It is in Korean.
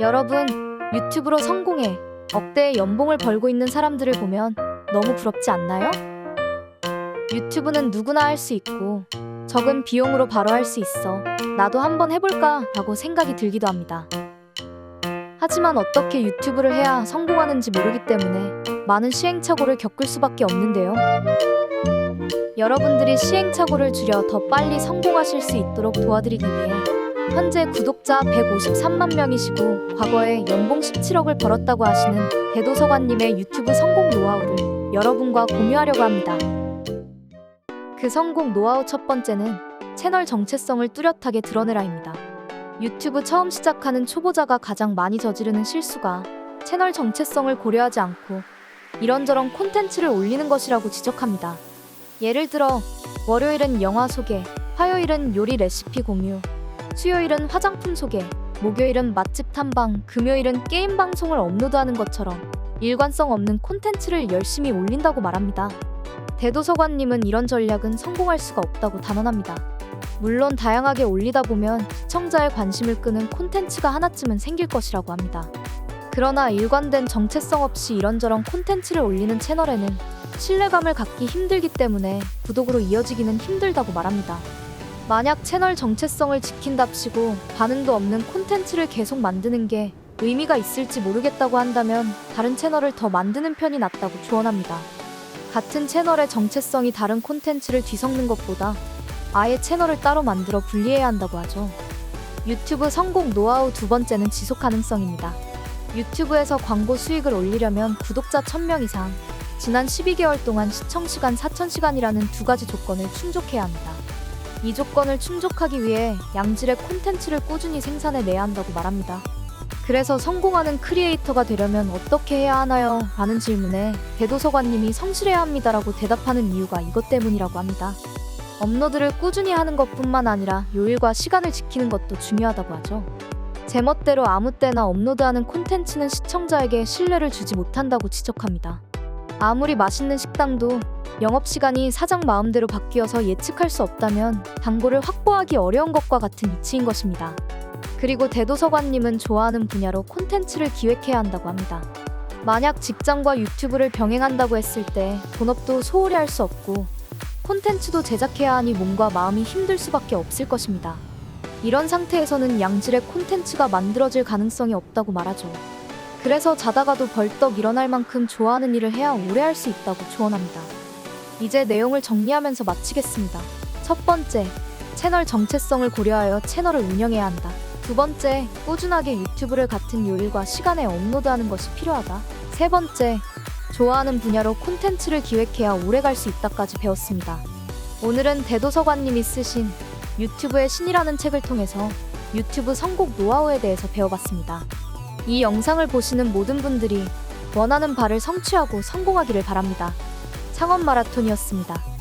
여러분, 유튜브로 성공해 억대의 연봉을 벌고 있는 사람들을 보면 너무 부럽지 않나요? 유튜브는 누구나 할 수 있고 적은 비용으로 바로 할 수 있어 나도 한번 해볼까 하고 생각이 들기도 합니다. 하지만 어떻게 유튜브를 해야 성공하는지 모르기 때문에 많은 시행착오를 겪을 수밖에 없는데요. 여러분들이 시행착오를 줄여 더 빨리 성공하실 수 있도록 도와드리기 위해 현재 구독자 153만 명이시고 과거에 연봉 17억을 벌었다고 하시는 대도서관님의 유튜브 성공 노하우를 여러분과 공유하려고 합니다. 그 성공 노하우 첫 번째는 채널 정체성을 뚜렷하게 드러내라입니다. 유튜브 처음 시작하는 초보자가 가장 많이 저지르는 실수가 채널 정체성을 고려하지 않고 이런저런 콘텐츠를 올리는 것이라고 지적합니다. 예를 들어 월요일은 영화 소개, 화요일은 요리 레시피 공유, 수요일은 화장품 소개, 목요일은 맛집 탐방, 금요일은 게임 방송을 업로드하는 것처럼 일관성 없는 콘텐츠를 열심히 올린다고 말합니다. 대도서관님은 이런 전략은 성공할 수가 없다고 단언합니다. 물론 다양하게 올리다 보면 시청자의 관심을 끄는 콘텐츠가 하나쯤은 생길 것이라고 합니다. 그러나 일관된 정체성 없이 이런저런 콘텐츠를 올리는 채널에는 신뢰감을 갖기 힘들기 때문에 구독으로 이어지기는 힘들다고 말합니다. 만약 채널 정체성을 지킨답시고 반응도 없는 콘텐츠를 계속 만드는 게 의미가 있을지 모르겠다고 한다면 다른 채널을 더 만드는 편이 낫다고 조언합니다. 같은 채널의 정체성이 다른 콘텐츠를 뒤섞는 것보다 아예 채널을 따로 만들어 분리해야 한다고 하죠. 유튜브 성공 노하우 두 번째는 지속 가능성입니다. 유튜브에서 광고 수익을 올리려면 구독자 1000명 이상, 지난 12개월 동안 시청 시간 4000시간이라는 두 가지 조건을 충족해야 합니다. 이 조건을 충족하기 위해 양질의 콘텐츠를 꾸준히 생산해내야 한다고 말합니다. 그래서 성공하는 크리에이터가 되려면 어떻게 해야 하나요? 라는 질문에 대도서관님이 성실해야 합니다라고 대답하는 이유가 이것 때문이라고 합니다. 업로드를 꾸준히 하는 것뿐만 아니라 요일과 시간을 지키는 것도 중요하다고 하죠. 제멋대로 아무 때나 업로드하는 콘텐츠는 시청자에게 신뢰를 주지 못한다고 지적합니다. 아무리 맛있는 식당도 영업시간이 사장 마음대로 바뀌어서 예측할 수 없다면 광고를 확보하기 어려운 것과 같은 이치인 것입니다. 그리고 대도서관님은 좋아하는 분야로 콘텐츠를 기획해야 한다고 합니다. 만약 직장과 유튜브를 병행한다고 했을 때 본업도 소홀히 할 수 없고 콘텐츠도 제작해야 하니 몸과 마음이 힘들 수밖에 없을 것입니다. 이런 상태에서는 양질의 콘텐츠가 만들어질 가능성이 없다고 말하죠. 그래서 자다가도 벌떡 일어날 만큼 좋아하는 일을 해야 오래 할 수 있다고 조언합니다. 이제 내용을 정리하면서 마치겠습니다. 첫 번째, 채널 정체성을 고려하여 채널을 운영해야 한다. 두 번째, 꾸준하게 유튜브를 같은 요일과 시간에 업로드하는 것이 필요하다. 세 번째, 좋아하는 분야로 콘텐츠를 기획해야 오래 갈 수 있다까지 배웠습니다. 오늘은 대도서관님이 쓰신 유튜브의 신이라는 책을 통해서 유튜브 성공 노하우에 대해서 배워봤습니다. 이 영상을 보시는 모든 분들이 원하는 바를 성취하고 성공하기를 바랍니다. 창원 마라톤이었습니다.